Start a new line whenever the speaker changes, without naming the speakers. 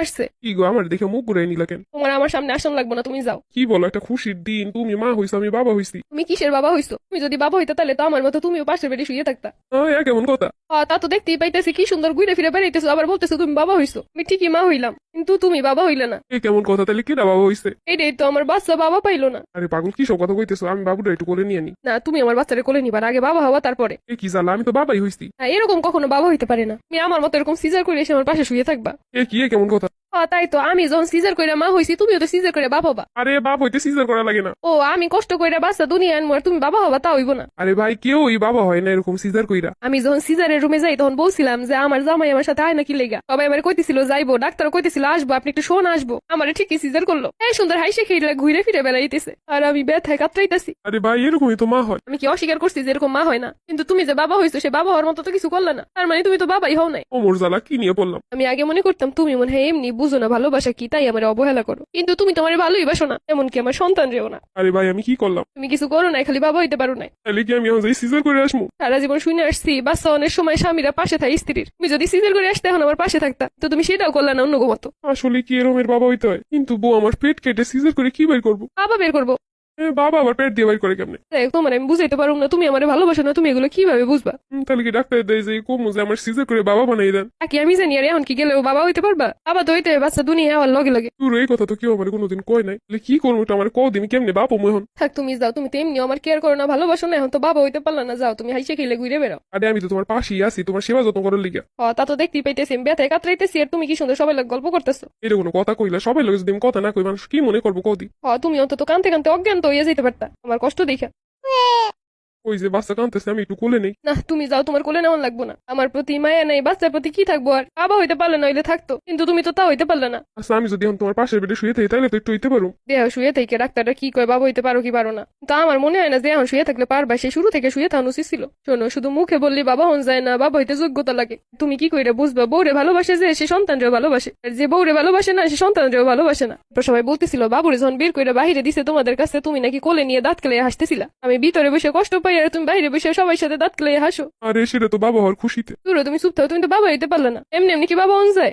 আসছে।
কি গো আমার দেখে মুখ ঘুরাই নিলা কেন?
তোমার আমার সামনে আসান লাগবো না তুমি যাও।
কি বলো একটা খুশির দিন তুমি মা হইছো আমি বাবা হইছি।
তুমি কিসের বাবা হইছো? তুমি যদি বাবা হইতে তাহলে তো আমার মতো তুমিও পাশের বেডে শুয়ে থাকতা।
এ কেমন কথা?
তা তো দেখতেই পাইতেছি কি সুন্দর ঘুরে ফিরে বেড়াইতেছো আবার বলতেছো তুমি বাবা হইছো। আমি ঠিকই মা হইলাম কিন্তু তুমি বাবা হইলে না।
এ কেমন কথা তাহলে কিনা বাবা হইছে?
এটাই তো আমার বাচ্চা বাবা পাইলো না।
আরে পাগল কি সব কথা কইতেছো? আমি বাবুটা একটু কোলে নিয়ে নি।
না তুমি আমার বাচ্চারে কোলে নিবার আগে বাবা হওয়া তারপরে।
এ কি জালা আমি তো বাবাই হইছি।
হ্যাঁ এরকম কখনো বাবা হইতে পারে না। তুমি আমার মতো এরকম সিজার করে এসে আমার পাশে শুয়ে থাকবা।
এ কি এ কেমন
তাই তো আমি যখন সিজার করে মা হইছি তুমিও তো সিজার করে বাবা হবা।
আরে বাপ হইতে সিজার করা লাগে না।
ও আমি কষ্ট করে বাচ্চা দুনিয়া আনব তুমি বাবা হবা তা হইব না।
আরে ভাই কেউ ওই বাবা হয় না এরকম সিজার কইরা।
আমি যখন সিজারের রুমে যাই তখন বলছিলাম যে আমার জামাই আমার সাথে আয় নাকি লেগা। সবাই আমার কইতেছিল যাইবো। ডাক্তার কইতেছিল আসব আপনি একটু শোন আসব। আমার ঠিকই সিজার করল। এই সুন্দর হাইসে খেয়ে ঘুরে ফিরে বেড়াইতেছে। আর আমি ব্যথায় কাতরাইতেছি।
আরে ভাই এরকমই তো মা হয়।
আমি কি অস্বীকার করছি যে এরকম মা হয় না? কিন্তু তুমি যে বাবা হইছো সে বাবা হওয়ার মতো তো কিছু করলে না। তার মানে তুমি তো বাবাই হও নাই।
ওমর জ্বালা কি নিয়ে পড়লাম
আমি আগে মনে করতাম তুমি মনে হয় এমনি বুঝো না ভালোবাসা কি? তাই আমার অবহেলা করো। কিন্তু তুমি তোমার ভালোই বাসো না এমনকি আমার সন্তান রেও না।
আরে ভাই আমি কি করলাম?
তুমি কিছু করো না খালি বাবা হইতে পারো না
তাহলে কি আমি এখন সিজার করে আসব?
সারা জীবন শুনে আসছি বাচ্চা অনেক সময় স্বামীরা পাশে থাকে স্ত্রীর। তুমি যদি সিজার করে আসতে এখন আমার পাশে থাকতা তো তুমি সেটাও করলে না অন্য মতো।
আসলে কি এরমের বাবা হইতে হয়? কিন্তু বউ আমার পেট কেটে সিজার করে কি বের করব?
বাবা বের করব।
বাবা আবার পেট দিয়ে বের করে কেমনে?
তোমার আমি বুঝাইতে পারব না তুমি আমার ভালোবাসো না তুমি এগুলো কীভাবে বুঝবা?
তাহলে কি ডাক্তার দেয় যে কমু যে আমার সিজার করে বাবা বানাই দেন?
কি আমি জানি আর এখন কি গেলেও বাবা হইতে পারবা? বাবা তো হইতে বাচ্চা দুনিয়া আমার লগে লগে।
তোর এই কথা তো কেউ আমার কোনোদিন কয় নাই। তাহলে কি করব আমার কদিন কেমনে বাপু মোহন
থাক তুমি যাও তুমি তো এমনি আমার কেয়ার করো না ভালোবাসো না এখন তো বাবা হইতে পারলা না যাও তুমি হাইসে খেলে ঘুরে বেরো
আরে আমি তো তোমার পাশেই আছি তোমার সেবা যত্ন করার লিগা।
হ তা তো দেখতেই পাইতেছি ব্যথায় কাতরাইতেছি আর তুমি কি সুন্দর সবাই লোক গল্প করতেছো?
এটা কোনো কথা কইলা সবাই লোক যদি কথা না কই মানুষ কি মনে করব কদি
হ তুমি অন্তত কানতে কানতে অজ্ঞান তো হয়ে যেতে পারতাম আমার কষ্ট দেখা।
ওই যে বাচ্চা কাঁদতেছে আমি একটু কোলে নেই।
না তুমি যাও তোমার কোলে নেওয়ান লাগবো না। আমার প্রতি মায়া নাই বাচ্চার প্রতি কি থাকব আর? বাবা হইতে পারলে না হইলে থাকতো কিন্তু তুমি তো তা হইতে পারলে না।
আচ্ছা আমি যদি এখন তোমার পাশের বেডে শুয়ে থাকি তাহলে তো একটু হইতে পারো।
দেহ শুয়ে থেকে ডাক্তাররা কি কয় বাবা হইতে পারো কি পারো না? তো আমার মনে হয় না যে এখন শুয়ে থাকলে পারবা সে শুরু থেকে শুয়ে থাকানো উচিত ছিল। শোনো শুধু মুখে বললি বাবা হন যায় না বাবা হইতে যোগ্যতা লাগে। তুমি কি কইরা বুঝবা বউরে ভালোবাসে যে সে সন্তানরেও ভালোবাসে আর যে বউরে ভালোবাসে না সে সন্তানরেও ভালোবাসে না। তো সবাই বলতেছিল বাবুরে যখন বের কইরা বাইরে দিছে তোমাদের কাছে তুমি নাকি কোলে নিয়ে দাঁত কেলে হাসতেছিলা? আমি ভিতরে বসে কষ্ট পাই আর তুমি বাইরে বসে সবাই সাথে দাঁত কেলে হাসো।
আরে সেটা তো বাবা হওয়ার খুশিতে।
দূরে তুমি চুপ তুমি তো বাবা হইতে পারলে না। এমনি এমনি কি বাবা অনুযায়ী যায়?